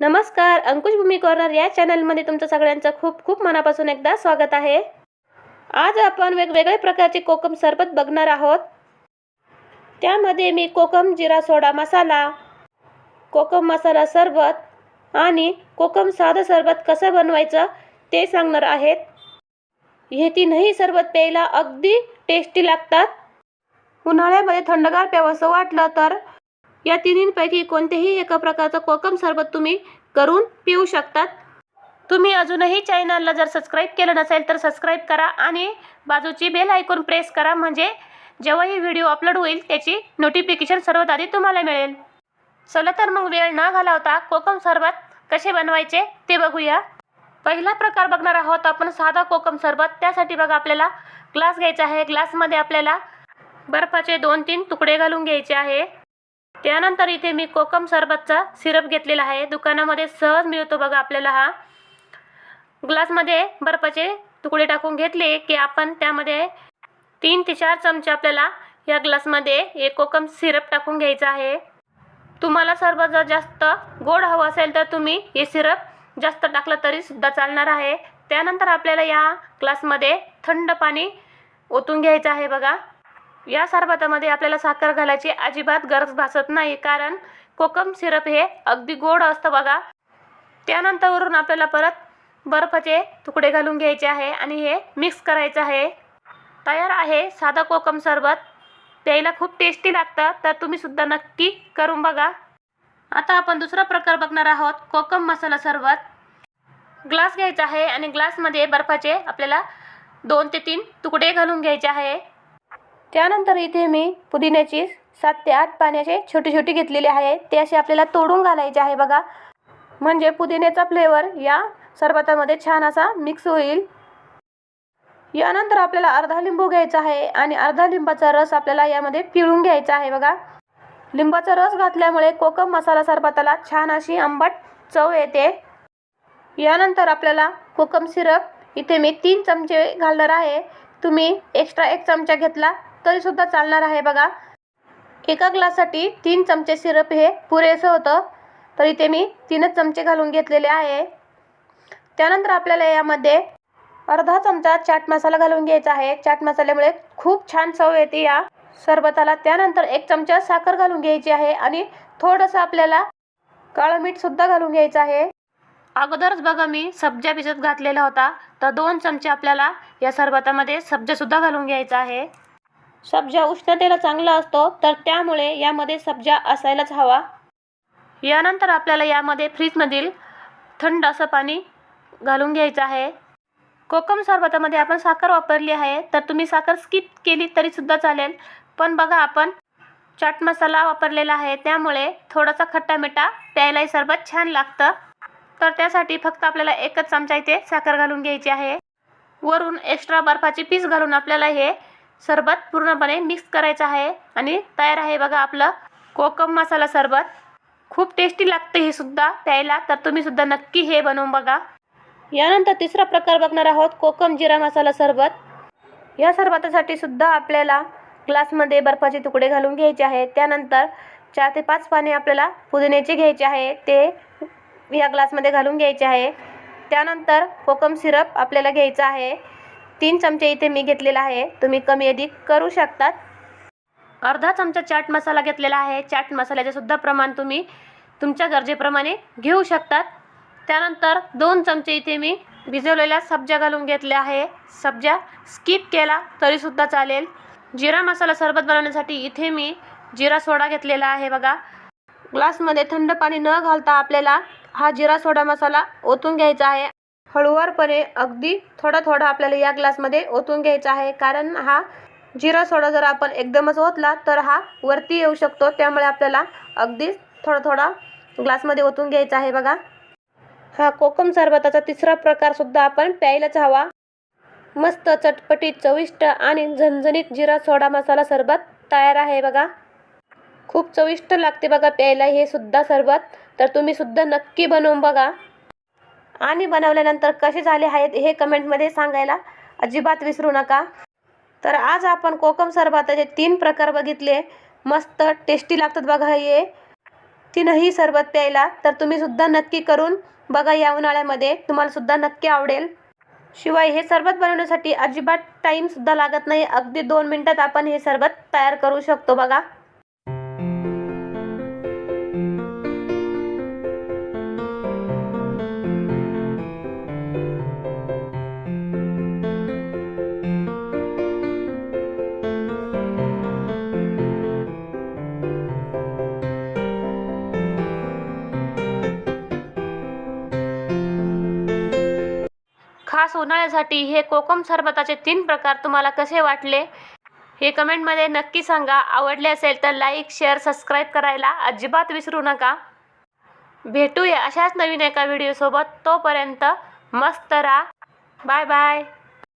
नमस्कार अंकुश भूमी कॉर्नर या चॅनलमध्ये तुमचं सगळ्यांचं खूप खूप मनापासून एकदा स्वागत आहे. आज आपण वेगवेगळ्या प्रकारचे कोकम सरबत बघणार आहोत. त्यामध्ये मी कोकम जिरा सोडा मसाला कोकम मसाला सरबत आणि कोकम साधं सरबत कसं बनवायचं ते सांगणार आहेत. हे तीनही सरबत प्यायला अगदी टेस्टी लागतात. उन्हाळ्यामध्ये थंडगार प्यावंसं वाटलं तर या तिन्हींपैकी कोणतेही एका प्रकारचं कोकम सरबत तुम्ही करून पिऊ शकतात. तुम्ही अजूनही चॅनलला जर सबस्क्राईब केलं नसेल तर सबस्क्राईब करा आणि बाजूची बेल ऐकून प्रेस करा म्हणजे जेव्हाही व्हिडिओ अपलोड होईल त्याची नोटिफिकेशन सर्वात आधी तुम्हाला मिळेल. चला तर मग वेळ न घालवता कोकम सरबत कसे बनवायचे ते बघूया. पहिला प्रकार बघणार आहोत आपण साधा कोकम सरबत. त्यासाठी बघा आपल्याला ग्लास घ्यायचा आहे. ग्लासमध्ये आपल्याला बर्फाचे दोन तीन तुकडे घालून घ्यायचे आहे. त्यानंतर इथे मी कोकम सरबतचा सिरप घेतलेला आहे. दुकानामध्ये सहज मिळतो बघा आपल्याला हा. ग्लासमध्ये बर्फाचे तुकडे टाकून घेतले की आपण त्यामध्ये तीन ते चार चमचे आपल्याला या ग्लासमध्ये एक कोकम सिरप टाकून घ्यायचा आहे. तुम्हाला सरबत जर जास्त गोड हवं असेल तर तुम्ही हे सिरप जास्त टाकलं तरी सुद्धा चालणार आहे. त्यानंतर आपल्याला या ग्लासमध्ये थंड पाणी ओतून घ्यायचं आहे बघा. या सरबतामध्ये आपल्याला साखर घालायची अजिबात गरज भासत नाही कारण कोकम सिरप हे अगदी गोड असतं बघा. त्यानंतरवरून आपल्याला परत बर्फाचे तुकडे घालून घ्यायचे आहे आणि हे मिक्स करायचं आहे. तयार आहे साधा कोकम सरबत. प्यायला खूप टेस्टी लागतं तर तुम्ही सुद्धा नक्की करून बघा. आता आपण दुसरा प्रकार बघणार आहोत कोकम मसाला सरबत. ग्लास घ्यायचा आहे आणि ग्लासमध्ये बर्फाचे आपल्याला दोन ते तीन तुकडे घालून घ्यायचे आहे. त्यानंतर इथे मी पुदिन्याची सात ते आठ पाण्याचे छोटे छोटे घेतलेले आहे. ते असे आपल्याला तोडून घालायचे आहे बघा. म्हणजे पुदिन्याचा फ्लेवर या सरबतामध्ये छान असा मिक्स होईल. यानंतर आपल्याला अर्धा लिंबू घ्यायचा आहे आणि अर्धा लिंबाचा रस आपल्याला यामध्ये पिळून घ्यायचा आहे बघा. लिंबाचा रस घातल्यामुळे कोकम मसाला सरबताला छान अशी आंबट चव येते. यानंतर आपल्याला कोकम सिरप इथे मी तीन चमचे घालणार आहे. तुम्ही एक्स्ट्रा एक चमचा घेतला तरीसुद्धा चालणार आहे बघा. एका ग्लाससाठी तीन चमचे सिरप हे पुरेसं होतं. तर इथे मी तीनच चमचे घालून घेतलेले आहे. त्यानंतर आपल्याला यामध्ये अर्धा चमचा चाट मसाला घालून घ्यायचा आहे. चाट मसाल्यामुळे खूप छान चव येते या सरबताला. त्यानंतर एक चमचा साखर घालून घ्यायची आहे आणि थोडंसं आपल्याला काळं मीठसुद्धा घालून घ्यायचं आहे. अगोदरच बघा मी सब्जा भिजत घातलेला होता. तर दोन चमचे आपल्याला या सरबतामध्ये सब्जासुद्धा घालून घ्यायचा आहे. सब्जा उष्णतेला चांगला असतो तर त्यामुळे यामध्ये सब्जा असायलाच हवा. यानंतर आपल्याला यामध्ये फ्रीजमधील थंड असं पाणी घालून घ्यायचं आहे. कोकम सरबतामध्ये आपण साखर वापरली आहे तर तुम्ही साखर स्किप केली तरीसुद्धा चालेल. पण बघा आपण चाट मसाला वापरलेला आहे त्यामुळे थोडासा खट्टा मिठा प्यायलाही सरबत छान लागतं. तर त्यासाठी फक्त आपल्याला एकच चमचा इथे साखर घालून घ्यायची आहे. वरून एक्स्ट्रा बर्फाची पीस घालून आपल्याला हे सरबत पूर्णपणे मिक्स करायचं आहे आणि तयार आहे बघा आपलं कोकम मसाला सरबत. खूप टेस्टी लागते हे सुद्धा प्यायला तर तुम्ही सुद्धा नक्की हे बनवून बघा. यानंतर तिसरा प्रकार बघणार आहोत कोकम जिरा मसाला सरबत. या सरबतासाठी सुद्धा आपल्याला ग्लासमध्ये बर्फाचे तुकडे घालून घ्यायचे आहेत. त्यानंतर चार ते पाच पाने आपल्याला पुदिन्याचे घ्यायचे आहे ते या ग्लासमध्ये घालून घ्यायचे आहे. त्यानंतर कोकम सिरप आपल्याला घ्यायचा आहे. तीन चमचे इथे मी घेतलेला आहे. तुम्ही कमी अधिक करू शकतात. अर्धा चमचा चाट मसाला घेतलेला आहे. चाट मसाल्याचे सुद्धा प्रमाण तुम्ही तुमच्या गरजेप्रमाणे घेऊ शकतात. त्यानंतर दोन चमचे इथे मी भिजवलेल्या सब्जा घालून घेतल्या आहे. सब्जा स्किप केला तरीसुद्धा चालेल. जिरा मसाला सरबत बनवण्यासाठी इथे मी जिरा सोडा घेतलेला आहे बघा. ग्लासमध्ये थंड पाणी न घालता आपल्याला हा जिरा सोडा मसाला ओतून घ्यायचा आहे. हळूवारपणे अगदी थोडा थोडा आपल्याला या ग्लासमध्ये ओतून घ्यायचा आहे. कारण हा जिरा सोडा जर आपण एकदमच ओतला तर हा वरती येऊ शकतो. त्यामुळे आपल्याला अगदी थोडा थोडा ग्लासमध्ये ओतून घ्यायचा आहे बघा. हा कोकम सरबताचा तिसरा प्रकार सुद्धा आपण प्यायलाच हवा. मस्त चटपटीत चविष्ट आणि झणझणीत जिरा सोडा मसाला सरबत तयार आहे बघा. खूप चविष्ट लागते बघा प्यायला. हे सुद्धा सरबत. तर तुम्ही सुद्धा नक्की बनवून बघा. आणि बनवल्यानंतर कसे झाले आहेत हे कमेंटमध्ये सांगायला अजिबात विसरू नका. तर आज आपण कोकम सरबताचे तीन प्रकार बघितले. मस्त टेस्टी लागतात बघा हे. तीनही सरबत प्यायला तर तुम्ही सुद्धा नक्की करून बघा या उन्हाळ्यामध्ये. तुम्हाला सुद्धा नक्की आवडेल. शिवाय हे सरबत बनवण्यासाठी अजिबात टाईमसुद्धा लागत नाही. अगदी दोन मिनटात आपण हे सरबत तयार करू शकतो बघा. खास उन्हाळ्यासाठी हे कोकम सरबताचे तीन प्रकार तुम्हाला कसे वाटले? हे कमेंटमध्ये नक्की सांगा. आवडले असेल तर लाईक शेअर सबस्क्राईब करायला अजिबात विसरू नका. भेटूया अशाच नवीन एका व्हिडिओसोबत तोपर्यंत मस्त राहा. Bye bye